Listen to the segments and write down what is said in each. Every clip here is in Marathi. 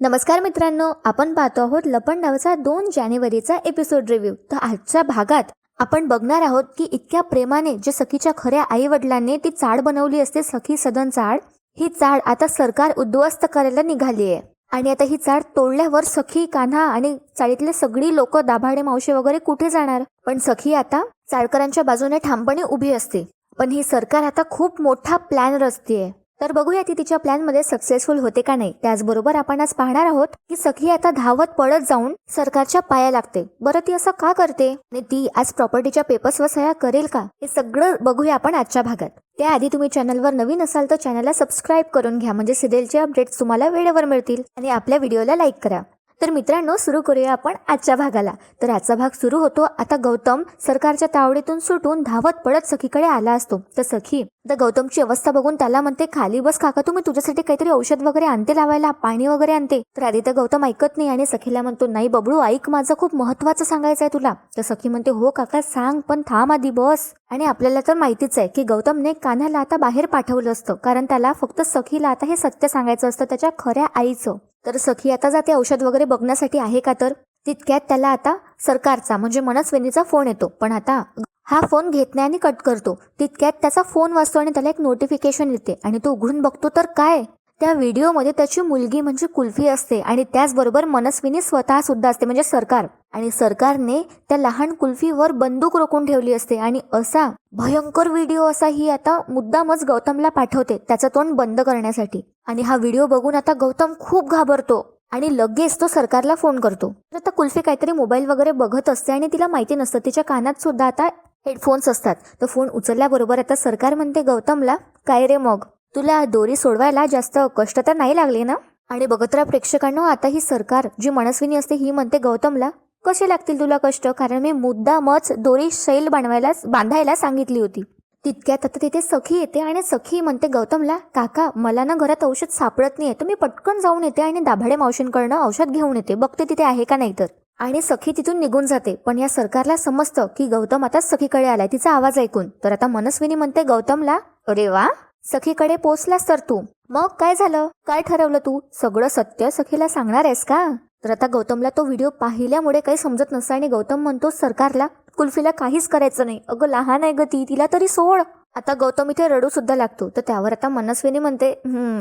नमस्कार मित्रांनो आपण पाहतो आहोत लपण नावाचा दोन जानेवारीचा एपिसोड रिव्ह्यू तर आजच्या भागात आपण बघणार आहोत की इतक्या प्रेमाने जे सखीच्या खऱ्या आई वडिलांनी ती चाड बनवली असते सखी सदन चाड ही चाड आता सरकार उद्ध्वस्त करायला निघाली आहे. आणि आता ही चाड तोडल्यावर सखी कान्हा आणि चाळीतले सगळी लोक दाभाडे मावशी वगैरे कुठे जाणार? पण सखी आता चाळकरांच्या बाजूने ठामपणे उभी असते. पण ही सरकार आता खूप मोठा प्लॅन रचतीये. तर बघूया ती तिच्या प्लॅनमध्ये सक्सेसफुल होते का नाही. त्याचबरोबर आपण आज पाहणार आहोत की सखी आता धावत पळत जाऊन सरकारच्या पाया लागते. बरं ती असं का करते? आणि ती आज प्रॉपर्टीच्या पेपर्सवर सह्या करेल का? हे सगळं बघूया आपण आजच्या भागात. त्याआधी तुम्ही चॅनलवर नवीन असाल तर चॅनलला सबस्क्राईब करून घ्या. म्हणजे सिरियलचे अपडेट्स तुम्हाला वेळेवर मिळतील. आणि आपल्या व्हिडिओला लाईक करा. तर मित्रांनो सुरू करूया आपण आजच्या भागाला. तर आजचा भाग सुरू होतो. आता गौतम सरकारच्या तावडीतून सुटून धावत पडत सखीकडे आला असतो. तर सखी तर गौतमची अवस्था बघून त्याला म्हणते खाली बस काका तुम्ही तुझ्यासाठी काहीतरी औषध वगैरे आणते लावायला पाणी वगैरे आणते. तर आधी तर गौतम ऐकत नाही आणि सखीला म्हणतो नाही बबडू ऐक माझं खूप महत्वाचं सांगायचं आहे तुला. तर सखी म्हणते हो काका सांग पण थांब आधी बस. आणि आपल्याला तर माहितीच आहे की गौतमने कान्हाला आता बाहेर पाठवलं असतं. कारण त्याला फक्त सखीला आता हे सत्य सांगायचं असतं त्याच्या खऱ्या आईचं. तर सखी आता जाते औषध वगैरे बघण्यासाठी आहे का तर? तितक्यात त्याला आता सरकारचा म्हणजे मनस्विनीचा फोन येतो. पण आता हा फोन घेत नाही आणि कट करतो. तितक्यात त्याचा फोन वाचतो आणि त्याला एक नोटिफिकेशन येते. आणि तो उघडून बघतो तर काय? त्या व्हिडिओमध्ये त्याची मुलगी म्हणजे कुल्फी असते आणि त्याचबरोबर मनस्विनी स्वतः सुद्धा असते म्हणजे सरकार. आणि सरकारने त्या लहान कुल्फीवर बंदूक रोखून ठेवली असते आणि असा भयंकर व्हिडिओ असा ही आता मुद्दामच गौतमला पाठवते त्याचं तोंड बंद करण्यासाठी. आणि हा व्हिडिओ बघून आता गौतम खूप घाबरतो आणि लगेच तो सरकारला फोन करतो. तर आता कुल्फी काहीतरी मोबाईल वगैरे बघत असते आणि तिला माहिती नसतं तिच्या कानात सुद्धा आता हेडफोन्स असतात. तर फोन उचलल्याबरोबर आता सरकार म्हणते गौतमला काय रे मग? तुला दोरी सोडवायला जास्त कष्ट तर नाही लागले ना? आणि बघत राहा प्रेक्षकांनो आता ही सरकार जी मनस्विनी असते ही म्हणते गौतमला कसे लागतील तुला कष्ट? कारण मी मुद्दामच दोरी शैल बनवायला बांधायला सांगितली होती. तितक्यात आता तिथे सखी येते आणि सखी म्हणते गौतमला काका मला ना घरात औषध सापडत नाही आहे तर मी पटकन जाऊन येते आणि दाभाडे मावशींकडनं औषध घेऊन येते. बघते तिथे आहे का नाही तर. आणि सखी तिथून निघून जाते. पण या सरकारला समजतं की गौतम आता सखीकडे आलाय. तिचा आवाज ऐकून. तर आता मनस्विनी म्हणते गौतमला अरे वा! सखीकडे पोचलास तर तू. मग काय झालं? काय ठरवलं तू? सगळं सत्य सखीला सांगणार आहेस का? तर आता गौतमला तो व्हिडिओ पाहिल्यामुळे काही समजत नसतं आणि गौतम म्हणतो सरकारला कुल्फीला काहीच करायचं नाही. अगं लहान आहे ग ती. तिला तरी सोड. आता गौतम इथे रडू सुद्धा लागतो. तर त्यावर आता मनस्विनी म्हणते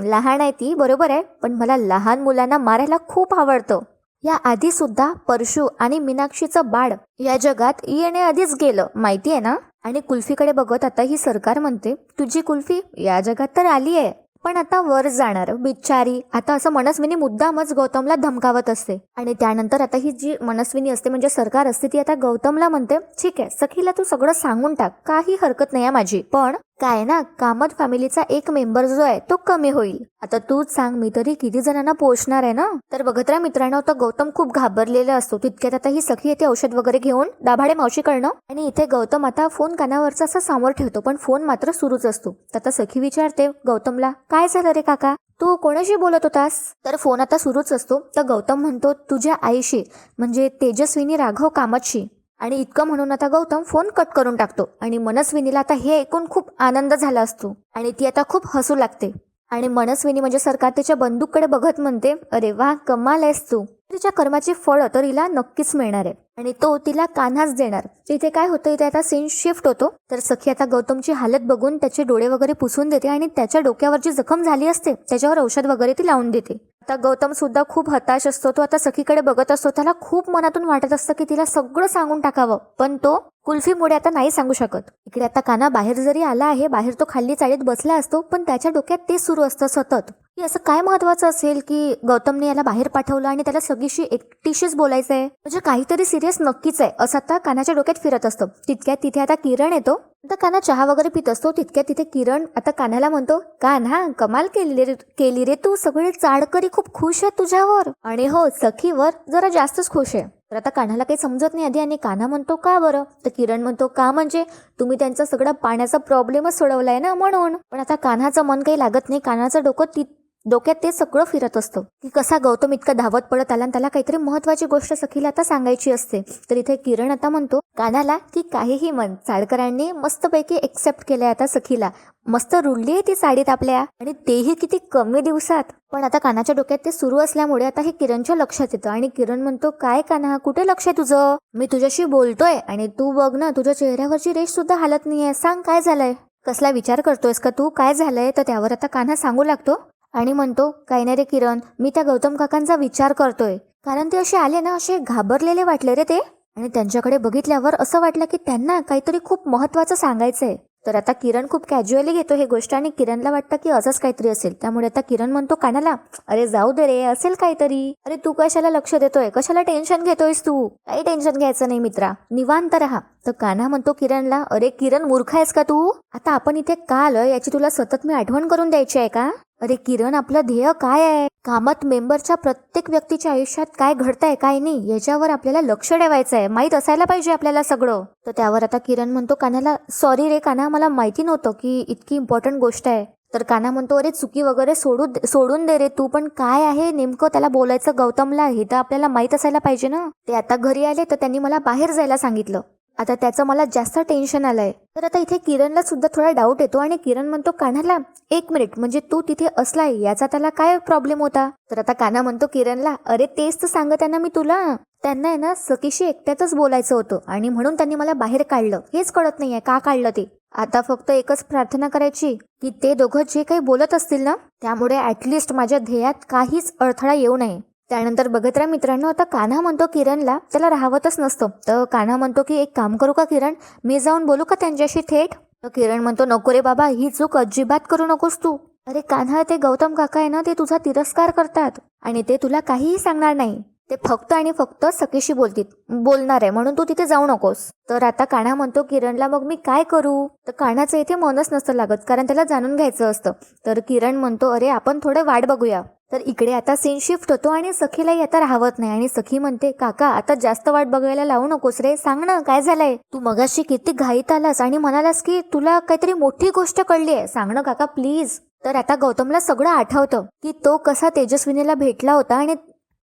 लहान आहे ती. बरोबर आहे. पण मला लहान मुलांना मारायला खूप आवडतं. या आधी सुद्धा परशु आणि मीनाक्षीचं बाळ या जगात येणे आधीच गेलं. माहिती आहे ना? आणि कुल्फीकडे बघत आता ही सरकार म्हणते तुझी कुल्फी या जगात तर आली आहे पण आता वर जाणार बिचारी आता असं मनस्विनी मुद्दामच गौतमला धमकावत असते. आणि त्यानंतर आता ही जी मनस्विनी असते म्हणजे सरकार असते ती आता गौतमला म्हणते ठीक आहे सखीला तू सगळं सांगून टाक काही हरकत नाही आहे माझी पण काय ना कामत फॅमिलीचा एक मेंबर जो आहे तो कमी होईल. आता तूच सांग मी तरी किती जणांना पोहोचणार आहे ना? तर बघत राहा मित्रांनो तर गौतम खूप घाबरलेला असतो. तितक्यात आता ही सखी येते औषध वगैरे घेऊन. दाभाडे मावशी करणं आणि इथे गौतम आता फोन कानावरचा असा समोर ठेवतो पण फोन मात्र सुरूच असतो. तर आता सखी विचारते गौतमला काय झालं रे काका? तू कोणाशी बोलत होतास? तर फोन आता सुरूच असतो. तर गौतम म्हणतो तुझ्या आईशी म्हणजे तेजस्विनी राघव कामतशी. आणि इतकं म्हणून आता गौतम फोन कट करून टाकतो. आणि मनस्विनीला आता हे ऐकून खूप आनंद झाला असतो. आणि ती आता खूप हसू लागते. आणि मनस्विनी म्हणजे सरकार तिच्या बंदूककडे बघत म्हणते अरे वा कमाल आहेस तू. तिच्या कर्माची फळं तर हिला नक्कीच मिळणार आहे. आणि तो तिला कान्हाच देणार. तिथे काय होतं इथे आता सीन शिफ्ट होतो. तर सखी आता गौतमची हालत बघून त्याचे डोळे वगैरे पुसून देते आणि त्याच्या डोक्यावर जी जखम झाली असते त्याच्यावर औषध वगैरे ती लावून देते. आता गौतम सुद्धा खूप हताश असतो. तो आता सखीकडे बघत असतो. त्याला खूप मनातून वाटत असतं की तिला सगळं सांगून टाकावं. पण तो कुल्फीमुळे आता नाही सांगू शकत. इकडे आता काना बाहेर जरी आला आहे बाहेर तो खाली चाळीत बसला असतो पण त्याच्या डोक्यात ते सुरू असतं सतत. की असं काय महत्वाचं असेल की गौतमने याला बाहेर पाठवलं आणि त्याला सगळीशी एकटीशीच बोलायचं आहे म्हणजे काहीतरी सिरियस नक्कीच आहे असं आता कानाच्या डोक्यात फिरत असतं. तितक्यात तिथे आता किरण येतो. आता काना चहा वगैरे पित असतो तितक्या तिथे किरण आता कानाला म्हणतो कान्हा कमाल केली रे केली रे तू सगळे चाडकरी खूप खुश आहे तुझ्यावर. आणि हो सखीवर जरा जास्तच खुश आहे. तर आता कान्हाला काही समजत नाही आधी आणि कान्हा म्हणतो का बरं? तर किरण म्हणतो का म्हणजे? तुम्ही त्यांचा सगळा पाण्याचा प्रॉब्लेमच सोडवलाय ना म्हणून. पण आता कान्हाचं मन काही लागत नाही कान्हाचं डोकं ती डोक्यात ते सगळं फिरत असतं. की कसा गौतम इतका धावत पडत आला आणि त्याला काहीतरी महत्वाची गोष्ट सखीला आता सांगायची असते. तर इथे किरण आता म्हणतो कानाला की काहीही मन चाडकरांनी मस्तपैकी एक्सेप्ट केलंय आता सखीला. मस्त रुळली आहे ती साडीत आपल्या. आणि तेही किती कमी दिवसात. पण आता कानाच्या डोक्यात ते सुरू असल्यामुळे आता हे किरणच्या लक्षात येतं. आणि किरण म्हणतो काय काना कुठे लक्ष आहे तुझं? मी तुझ्याशी बोलतोय आणि तू बघ ना तुझ्या चेहऱ्यावरची रेष सुद्धा हालत नाहीये. सांग काय झालंय? कसला विचार करतोयस का तू? काय झालंय? तर त्यावर आता कान्हा सांगू लागतो. आणि म्हणतो काय नाही रे किरण मी त्या गौतम काकांचा विचार करतोय. कारण ते असे आले ना असे घाबरलेले वाटले रे ते. आणि त्यांच्याकडे बघितल्यावर असं वाटलं की त्यांना काहीतरी खूप महत्वाचं आहे तर आता किरण खूप कॅज्युअली घेतो हे गोष्ट आणि किरणला वाटतं की असंच काहीतरी असेल. त्यामुळे आता किरण म्हणतो कानाला अरे जाऊ दे रे असेल काहीतरी. अरे तू कशाला लक्ष देतोय? कशाला टेन्शन घेतोयस तू? काही टेन्शन घ्यायचं नाही मित्रा. निवांत राहा. तर कान्हा म्हणतो किरणला अरे किरण मूर्ख आहेस का तू? आता आपण इथे का आलोय? याची तुला सतत मी आठवण करून द्यायची आहे का? अरे किरण आपलं ध्येय काय आहे? कामात मेंबरच्या प्रत्येक व्यक्तीच्या आयुष्यात काय घडतंय काय नाही याच्यावर आपल्याला लक्ष ठेवायचं आहे. माहीत असायला पाहिजे आपल्याला सगळं. तर त्यावर आता किरण म्हणतो कानाला सॉरी रे काना मला माहिती नव्हतं की इतकी इम्पॉर्टंट गोष्ट आहे. तर काना म्हणतो अरे चुकी वगैरे सोडू सोडून दे रे तू पण काय आहे नेमकं? त्याला बोलायचं गौतमला हे तर आपल्याला माहीत असायला पाहिजे ना? ते आता घरी आले तर त्यांनी मला बाहेर जायला सांगितलं. आता त्याचं मला जास्त टेन्शन आलंय. तर आता इथे किरणला सुद्धा थोडा डाऊट येतो आणि किरण म्हणतो कान्हाला एक मिनिट म्हणजे तू तिथे असलाय याचा त्याला काय प्रॉब्लेम होता? तर आता कान्हा म्हणतो किरणला अरे तेच तर सांगत आहे ना मी तुला. त्यांना आहे ना सखीशी एकट्यातच बोलायचं होतं आणि म्हणून त्यांनी मला बाहेर काढलं. हेच कळत नाहीये का काढलं ते? आता फक्त एकच प्रार्थना करायची की ते दोघं जे काही बोलत असतील ना त्यामुळे ऍटलिस्ट माझ्या ध्येयात काहीच अडथळा येऊ नये. त्यानंतर बघत राहा मित्रांनो आता कान्हा म्हणतो किरणला त्याला राहवतच नसतं. तर कान्हा म्हणतो की एक काम करू का किरण? मी जाऊन बोलू का त्यांच्याशी थेट? तर किरण म्हणतो नको रे बाबा ही चूक अजिबात करू नकोस तू. अरे कान्हा ते गौतम काका आहे ना ते तुझा तिरस्कार करतात आणि ते तुला काहीही सांगणार नाही. ते फक्त आणि फक्त सखीशी बोलतील बोलणार आहे म्हणून तू तिथे जाऊ नकोस. तर आता कान्हा म्हणतो किरणला मग मी काय करू? तर कान्हाचं इथे मनच नसतं लागत कारण त्याला जाणून घ्यायचं असतं. तर किरण म्हणतो अरे आपण थोडे वाट बघूया. तर इकडे आता सीन शिफ्ट होतो आणि सखीलाही आता राहवत नाही. आणि सखी म्हणते काका आता जास्त वाट बघायला लावू नकोस रे. सांग ना काय झालंय? तू मगाशी किती घाईत आलास आणि म्हणालास की तुला काहीतरी मोठी गोष्ट कळली आहे. सांग ना काका प्लीज तर आता गौतमला सगळं आठवतं की तो कसा तेजस्विनीला भेटला होता आणि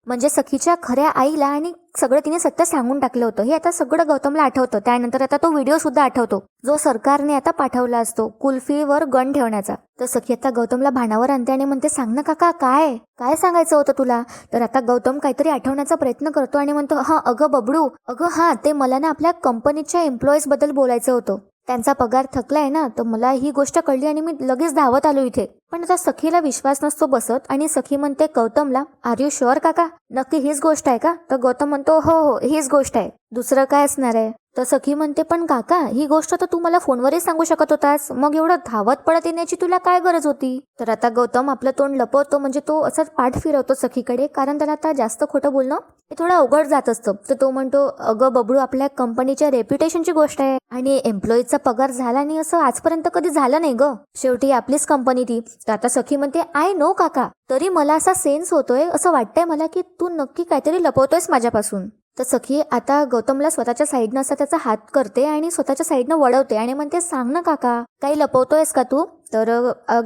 म्हणजे सखीच्या खऱ्या आईला आणि सगळं तिने सत्य सांगून टाकलं होतं. हे आता सगळं गौतमला आठवतं. त्यानंतर आता तो व्हिडिओ सुद्धा आठवतो. जो सरकारने आता पाठवला असतो कुल्फीवर गण ठेवण्याचा. तर सखी आता गौतमला भानावर आणते आणि म्हणते सांग ना काका काय? काय सांगायचं होतं तुला? तर आता गौतम काहीतरी आठवण्याचा प्रयत्न करतो आणि म्हणतो हा अगं बबडू अगं हा ते मला ना आपल्या कंपनीच्या एम्प्लॉईजबद्दल बोलायचं होतं. त्यांचा पगार थकलाय ना तर मला ही गोष्ट कळली आणि मी लगेच धावत आलो इथे. पण आता सखीला विश्वास नसतो बसत आणि सखी म्हणते गौतमला आर यू शुअर काका? नक्की हीच गोष्ट आहे का? तर गौतम म्हणतो हो हो हीच गोष्ट आहे. दुसरं काय असणार आहे? तर सखी म्हणते पण काका ही गोष्ट तर तू मला फोनवरही सांगू शकत होतास. मग एवढं धावत पडत येण्याची तुला काय गरज होती? तर आता गौतम आपलं तोंड लपवतो म्हणजे तो असाच पाठ फिरवतो सखीकडे कारण त्याला आता जास्त खोटं बोलणं हे थोडं अवघड जात असतं. तर तो म्हणतो अगं बबडू आपल्या कंपनीच्या रेप्युटेशनची गोष्ट आहे आणि एम्प्लॉईजचा पगार झाला नाही असं आजपर्यंत कधी झालं नाही ग. शेवटी आपलीच कंपनी ती. तर आता सखी म्हणते आय नो काका तरी मला असा सेन्स होतोय असं वाटतंय मला की तू नक्की काहीतरी लपवतोयस माझ्यापासून. तर सखी आता गौतमला स्वतःच्या साईडनं असा त्याचा हात करते आणि स्वतःच्या साईडनं वळवते आणि म्हणते सांग ना काका काही लपवतोयस का तू? तर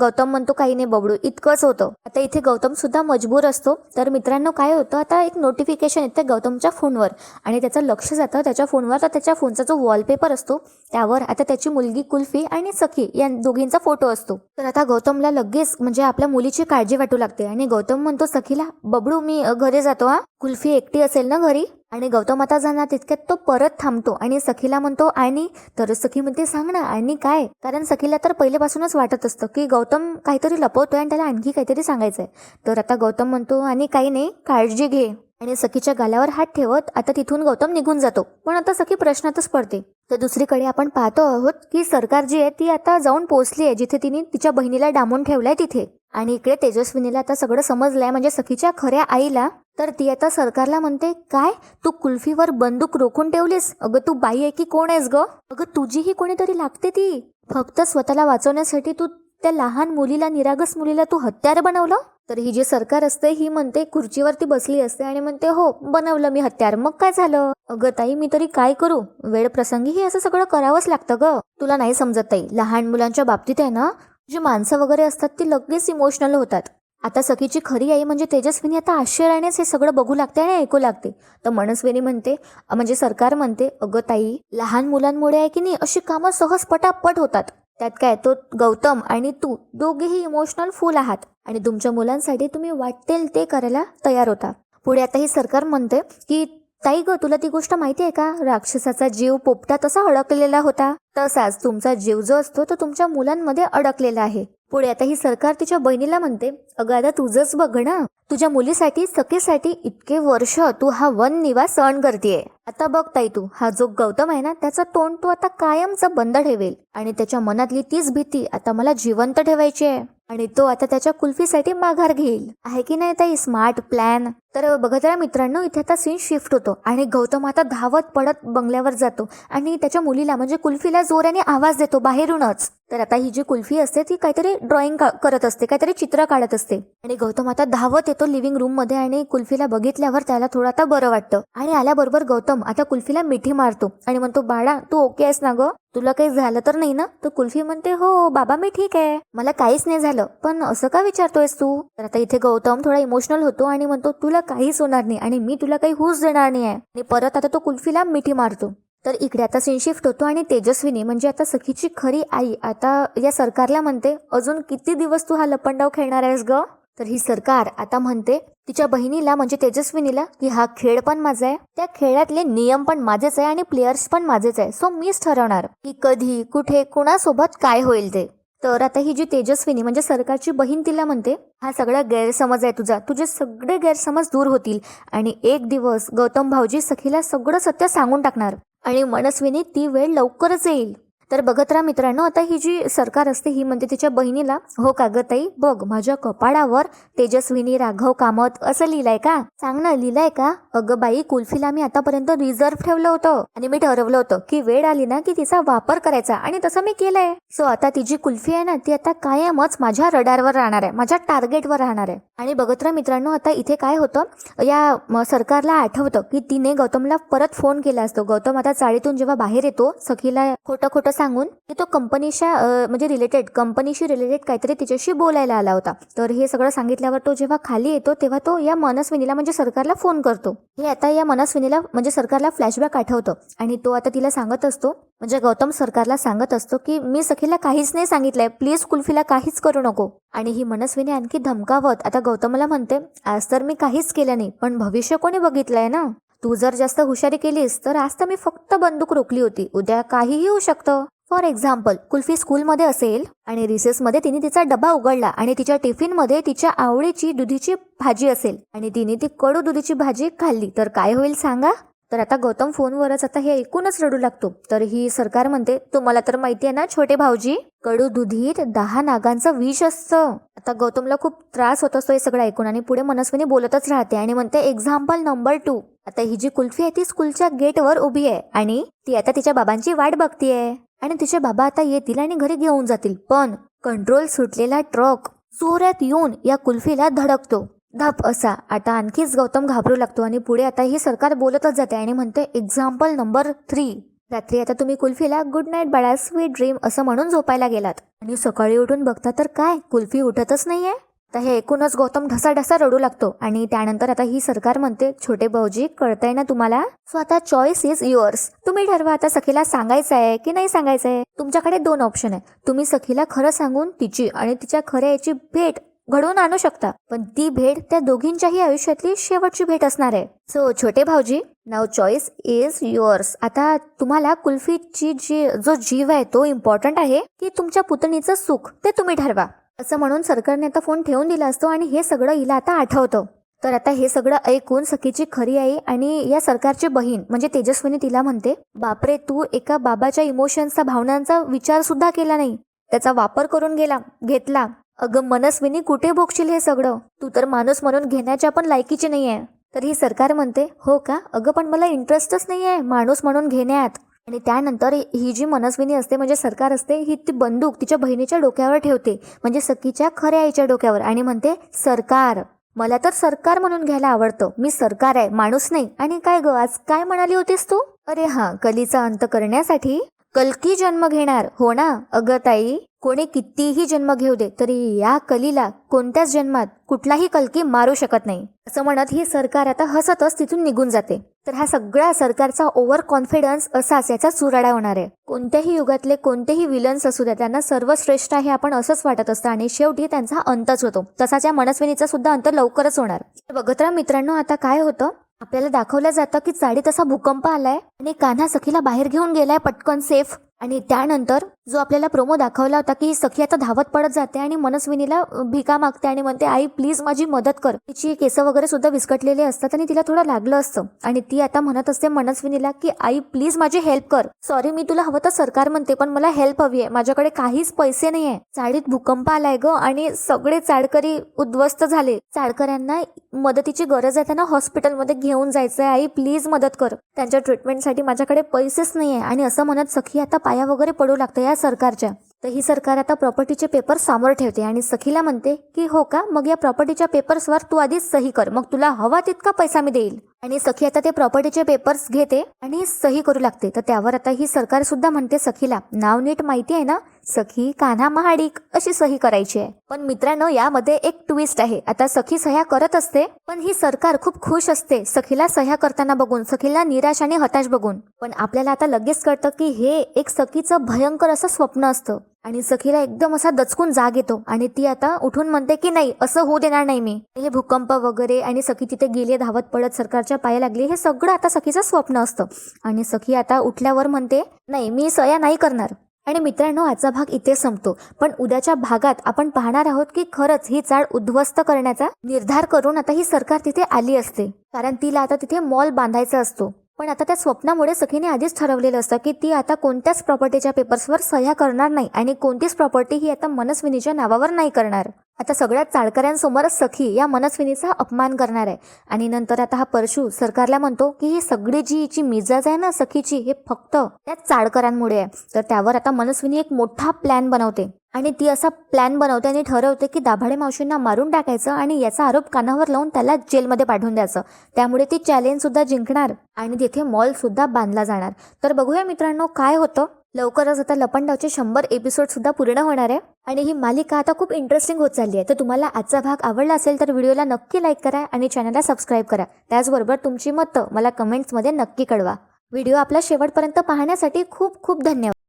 गौतम म्हणतो काही नाही बबडू इतकंच होतं. आता इथे गौतम सुद्धा मजबूर असतो. तर मित्रांनो काय होतं आता एक नोटिफिकेशन येतं गौतमच्या फोनवर आणि त्याचं लक्ष जातं त्याच्या फोनवर. तर त्याच्या फोनचा जो वॉलपेपर असतो त्यावर आता त्याची मुलगी कुल्फी आणि सखी या दोघींचा फोटो असतो. तर आता गौतमला लगेच म्हणजे आपल्या मुलीची काळजी वाटू लागते आणि गौतम म्हणतो सखीला बबडू मी घरी जातो हा. कुल्फी एकटी असेल ना घरी? आणि गौतम आता जाणार तितक्यात तो परत थांबतो आणि सखीला म्हणतो आणि तर सखी म्हणते सांग ना आणि काय? कारण सखीला तर पहिल्यापासूनच वाटत असतं की गौतम काहीतरी लपवतोय आणि त्याला आणखी काहीतरी सांगायचंय. तर आता गौतम म्हणतो आणि काही नाही काळजी घे. आणि सखीच्या गाल्यावर हात ठेवत आता तिथून गौतम निघून जातो. पण आता सखी प्रश्नातच पडते. तर दुसरीकडे आपण पाहतो आहोत की सरकार जी आहे ती आता जाऊन पोहोचली आहे जिथे तिने तिच्या बहिणीला डांबून ठेवलंय तिथे. आणि इकडे तेजस्विनीला आता सगळं समजलंय म्हणजे सखीच्या खऱ्या आईला. तर ती आता सरकारला म्हणते काय? तू कुल्फीवर बंदूक रोखून ठेवलीस? अगं तू बाई आहे की कोण आहेस ग? अगं तुझीही कोणीतरी लागते ती. फक्त स्वतःला वाचवण्यासाठी तू त्या लहान मुलीला निरागस मुलीला तू हत्यार बनवलं? तर ही जी सरकार असते ही म्हणते खुर्चीवरती बसली असते आणि म्हणते हो बनवलं मी हत्यार. मग काय झालं? अगं ताई मी तरी काय करू? वेळ प्रसंगी हे असं सगळं करावंच लागतं ग. तुला नाही समजत ताई. लहान मुलांच्या बाबतीत आहे ना जी माणसं वगैरे असतात ती लगेच इमोशनल होतात. आता सखीची खरी आई म्हणजे तेजस्विनी. आता आश्चर्यानेच हे सगळं बघू लागते आणि ऐकू लागते. तर मनस्विनी म्हणते म्हणजे सरकार म्हणते अगं ताई लहान मुलांमुळे आहे की नाही अशी कामं सहज पटापट होतात. त्यात काय तो गौतम आणि तू दोघेही इमोशनल फुल आहात. आणि तुमच्या मुलांसाठी तुम्ही वाटेल ते करायला तयार होता. पुढे आता ही सरकार म्हणते की ताई ग तुला ती गोष्ट माहिती आहे का? राक्षसाचा जीव पोपटा तसा अडकलेला होता. तसाच तुमचा जीव जो असतो तो तुमच्या मुलांमध्ये अडकलेला आहे. पुढे आता ही सरकार तिच्या बहिणीला म्हणते अगं आता तुझंच बघ ना. तुझ्या मुलीसाठी सखीसाठी इतके वर्ष तू हा वन निवास सहन करतेय. आता बघ ताई तू हा जो गौतम आहे ना त्याचा तोंड तू आता कायमचा बंद ठेवेल. आणि त्याच्या मनातली तीच भीती आता मला जिवंत ठेवायची आहे. आणि तो आता त्याच्या कुल्फीसाठी माघार घेईल. आहे की नाही ताई? स्मार्ट प्लॅन तर बघत राहा मित्रांनो इथे आता सीन शिफ्ट होतो आणि गौतम आता धावत पडत बंगल्यावर जातो आणि त्याच्या मुलीला म्हणजे कुल्फीला जोराने आवाज देतो बाहेरूनच. तर आता ही जी कुल्फी असते ती काहीतरी ड्रॉइंग का करत असते काहीतरी चित्र काढत असते. आणि गौतम आता धावत येतो लिव्हिंग रूममध्ये आणि कुल्फीला बघितल्यावर त्याला थोडं आता बरं वाटतं. आणि आल्याबरोबर गौतम आता कुल्फीला मिठी मारतो आणि म्हणतो बाळा तू ओके आहेस ना ग? तुला काही झालं तर नाही ना? तर कुल्फी म्हणते हो बाबा मी ठीक आहे. मला काहीच नाही झालं पण असं का विचारतोयस तू? तर आता इथे गौतम थोडा इमोशनल होतो आणि म्हणतो तुला काहीच होणार नाही आणि मी तुला काही हुस देणार नाही आहे आणि परत आता तो कुल्फीला मिठी मारतो. तर इकडे आता सीन शिफ्ट होतो आणि तेजस्विनी म्हणजे आता सखीची खरी आई आता या सरकारला म्हणते अजून किती दिवस तू हा लपंडाव खेळणार आहेस ग? तर ही सरकार आता म्हणते तिच्या बहिणीला म्हणजे तेजस्विनीला की हा खेळ पण माझा आहे त्या खेळातले नियम पण माझेच आहे आणि प्लेयर्स पण माझेच आहे सो मीच ठरवणार की कधी कुठे कुणासोबत काय होईल ते. तर आता ही जी तेजस्विनी म्हणजे सरकारची बहीण तिला म्हणते हा सगळा गैरसमज आहे तुझा तुझे सगळे गैरसमज दूर होतील आणि एक दिवस गौतम भाऊजी सखीला सगळं सत्य सांगून टाकणार. आणि मनस्विनी ती वेळ लवकरच येईल. तर बघत राहा मित्रांनो आता ही जी सरकार असते ही म्हणते तिच्या बहिणीला हो का ताई बघ माझ्या कपाळावर तेजस्विनी राघव कामत असं लिहिलंय का? सांग ना लिहिलंय का? अगं बाई कुल्फीला मी आतापर्यंत रिझर्व ठेवलं होतं आणि मी ठरवलं होतं की वेळ आली ना की तिचा वापर करायचा आणि तसं मी केलंय. सो आता ती जी कुल्फी आहे ना ती आता कायमच माझ्या रडारवर राहणार आहे माझ्या टार्गेटवर राहणार आहे. आणि बघत राहा मित्रांनो आता इथे काय होतं या सरकारला आठवतं की तिने गौतमला परत फोन केला असतो. गौतम आता चाळीतून जेव्हा बाहेर येतो सखीला खोटं खोटं सांगून की तो कंपनीच्या म्हणजे रिलेटेड कंपनीशी रिलेटेड काहीतरी तिच्याशी बोलायला आला होता. तर हे सगळं सांगितल्यावर तो जेव्हा खाली येतो तेव्हा तो या मनस्विनीला म्हणजे सरकारला फोन करतो. हे आता या मनस्विनीला म्हणजे सरकारला फ्लॅशबॅक आठवतं. आणि तो आता तिला सांगत असतो म्हणजे गौतम सरकारला सांगत असतो की मी सखीला काहीच नाही सांगितलंय. प्लीज कुल्फीला काहीच करू नको. आणि ही मनस्विनी आणखी धमकावत आता गौतमला म्हणते आज तर मी काहीच केलं नाही पण भविष्य कोणी बघितलंय ना? तू जर जास्त हुशारी केलीस तर आज तर मी फक्त बंदूक रोखली होती. उद्या काहीही होऊ शकतं. फॉर एक्झाम्पल कुल्फी स्कूलमध्ये असेल आणि रिसेसमध्ये तिने तिचा डबा उघडला आणि तिच्या टिफिनमध्ये तिच्या आवडीची दुधीची भाजी असेल आणि तिने ती कडू दुधीची भाजी खाल्ली. तर काय होईल सांगा? तर आता गौतम फोनवरच आता हे ऐकूनच रडू लागतो. तर ही सरकार म्हणते तुम्हाला तर माहिती आहे ना छोटे भाऊजी कडू दुधीत दहा नागांचं विष असतं. आता गौतमला खूप त्रास होत असतो हे सगळं ऐकून आणि पुढे मनस्विनी बोलतच राहते आणि म्हणते एक्झाम्पल नंबर टू आता ही जी कुल्फी आहे ती स्कूलच्या गेटवर उभी आहे आणि ती आता तिच्या बाबांची वाट बघतीये. आणि तिचे बाबा आता येतील आणि घरी घेऊन जातील. पण कंट्रोल सुटलेला ट्रक जोरात येऊन या कुल्फीला धडकतो. धप असा. आता आणखीच गौतम घाबरू लागतो आणि पुढे आता ही सरकार बोलतच जाते आणि म्हणते एक्झाम्पल नंबर थ्री रात्री आता तुम्ही कुल्फीला गुड नाईट बाळा स्वीट ड्रीम असं म्हणून झोपायला गेलात. आणि सकाळी उठून बघता तर काय? कुल्फी उठतच नाहीये? तर हे ऐकूनच गौतम ढसा ढसा रडू लागतो. आणि त्यानंतर आता ही सरकार म्हणते छोटे भाऊजी कळतंय ना तुम्हाला? सो आता चॉईस इज युअर्स तुम्ही ठरवा आता सखीला सांगायचं आहे की नाही सांगायचं आहे तुमच्याकडे दोन ऑप्शन आहे तुम्ही सखीला खरं सांगून तिची आणि तिच्या खऱ्या याची भेट घडवून आणू शकता. पण ती भेट त्या दोघींच्याही आयुष्यातली शेवटची भेट असणार आहे. सो छोटे भाऊजी नाव चॉईस इज युअर्स आता तुम्हाला कुल्फीची जी जो जीव आहे तो इम्पॉर्टंट आहे की तुमच्या पुतणीचं सुख ते तुम्ही ठरवा. असं म्हणून सरकारने आता फोन ठेवून दिला असतो आणि हे सगळं हिला आता आठवतं. तर आता हे सगळं ऐकून सखीची खरी आई आणि या सरकारची बहीण म्हणजे तेजस्विनी तिला म्हणते बापरे तू एका बाबाच्या इमोशन्सचा भावनांचा विचार सुद्धा केला नाही. त्याचा वापर करून गेला घेतला. अगं मनस्विनी कुठे भोगशील हे सगळं? तू तर माणूस म्हणून घेण्याच्या पण लायकीची नाही आहे तर ही सरकार म्हणते हो का? अगं पण मला इंटरेस्टच नाही आहे माणूस म्हणून घेण्यात. आणि त्यानंतर ही जी मनस्विनी असते म्हणजे सरकार असते ही ती बंदूक तिच्या बहिणीच्या डोक्यावर ठेवते. म्हणजे सखीच्या खऱ्या आईच्या डोक्यावर. आणि म्हणते सरकार. मला तर सरकार म्हणून घ्यायला आवडतं. मी सरकार आहे माणूस नाही. आणि काय ग आज काय म्हणाली होतीस तू? अरे हा कलीचा अंत करण्यासाठी कलकी जन्म घेणार. हो ना? अगं ताई. कोणी कितीही जन्म घेऊ दे तरी या कलीला कोणत्याच जन्मात कुठलाही कलकी मारू शकत नाही. असं म्हणत ही सरकार आता हसतच तिथून निघून जाते. तर हा सगळा सरकारचा ओव्हर कॉन्फिडन्स असाच याचा चुराडा होणार आहे. कोणत्याही युगातले कोणतेही विलन्स असू द्या त्यांना सर्वश्रेष्ठ आहे आपण असंच वाटत असतं आणि शेवटी त्यांचा अंतच होतो. तसाच या मनस्विनीचा सुद्धा अंत लवकरच होणार. बघत मित्रांनो आता काय होतं? आपल्याला दाखवलं जातं की चाडीत असा भूकंप आलाय आणि कान्हा सखीला बाहेर घेऊन गेलाय पटकन सेफ आणि त्यानंतर जो आपल्याला प्रोमो दाखवला होता की सखी आता धावत पडत जाते आणि मनस्विनीला भिका मागते आणि म्हणते आई प्लीज माझी मदत कर. तिची केस वगैरे सुद्धा विस्कटलेले असतात आणि तिला थोडं लागलं असतं. आणि ती आता म्हणत असते मनस्विनीला की आई प्लीज माझी हेल्प कर. सॉरी मी तुला हवं तर सरकार म्हणते पण मला हेल्प हवी आहे. माझ्याकडे काहीच पैसे नाही आहे. चाळीत भूकंप आलाय ग आणि सगळे चाडकरी उद्ध्वस्त झाले. चाडकऱ्यांना मदतीची गरज आहे. त्यांना हॉस्पिटलमध्ये घेऊन जायचंय. आई प्लीज मदत कर. त्यांच्या ट्रीटमेंटसाठी माझ्याकडे पैसेच नाही आहे. आणि असं म्हणत सखी आता पाया वगैरे पडू लागतं. या सरकारच्या. तर ही सरकार आता प्रॉपर्टीचे पेपर समोर ठेवते आणि सखीला म्हणते की हो का? मग या प्रॉपर्टीच्या पेपर्सवर तू आधीच सही कर. मग तुला हवा तितका पैसा मी देईल. आणि सखी आता ते प्रॉपर्टीचे पेपर्स घेते आणि सही करू लागते. तर त्यावर आता ही सरकार सुद्धा म्हणते सखीला नाव नीट माहिती आहे ना? सखी कान्हा महाडिक अशी सही करायची आहे. पण मित्रांनो यामध्ये एक ट्विस्ट आहे. आता सखी सह्या करत असते पण ही सरकार खूप खुश असते. सखीला सह्या करताना बघून सखीला निराश आणि हताश बघून. पण आपल्याला आता लगेच कळतं की हे एक सखीचं भयंकर असं स्वप्न असतं. आणि सखीला एकदम असा दचकून जाग येतो. आणि ती आता उठून म्हणते की नाही असं होऊ देणार नाही मी. हे भूकंप वगैरे आणि सखी तिथे गेले धावत पडत सरकारच्या पाया लागली हे सगळं आता सखीचं स्वप्न असतं. आणि सखी आता उठल्यावर म्हणते नाही मी सया नाही करणार. आणि मित्रांनो आजचा भाग इथे संपतो. पण उद्याच्या भागात आपण पाहणार आहोत की खरंच ही चाळ उद्ध्वस्त करण्याचा निर्धार करून आता ही सरकार तिथे आली असते. कारण तिला आता तिथे मॉल बांधायचा असतो. पण आता त्या स्वप्नामुळे सखीने आधीच ठरवलेलं असतं की ती आता कोणत्याच प्रॉपर्टीच्या पेपर्सवर सह्या करणार नाही आणि कोणतीच प्रॉपर्टी ही आता मनस्विनीच्या नावावर नाही करणार. आता सगळ्या चाळकऱ्यांसमोरच सखी या मनस्विनीचा अपमान करणार आहे. आणि नंतर आता हा परशु सरकारला म्हणतो की ही सगळी जी हिची मिजाज आहे ना सखीची हे फक्त त्या चाळकऱ्यांमुळे आहे. तर त्यावर आता मनस्विनी एक मोठा प्लॅन बनवते. आणि ती असा प्लॅन बनवते आणि ठरवते की दाभाडे मावशींना मारून टाकायचं आणि याचा आरोप कानावर लावून त्याला जेलमध्ये पाठवून द्यायचं. त्यामुळे ती चॅलेंजसुद्धा जिंकणार आणि तिथे मॉलसुद्धा बांधला जाणार. तर बघूया मित्रांनो काय होतं? लवकरच आता लपंडावचे शंभर एपिसोड सुद्धा पूर्ण होणार आहे. आणि ही मालिका आता खूप इंटरेस्टिंग होत चालली आहे. तर तुम्हाला आजचा भाग आवडला असेल तर व्हिडिओला नक्की लाईक करा आणि चॅनलला सबस्क्राईब करा. त्याचबरोबर तुमची मतं मला कमेंट्समध्ये नक्की कळवा. व्हिडिओ आपला शेवटपर्यंत पाहण्यासाठी खूप खूप धन्यवाद.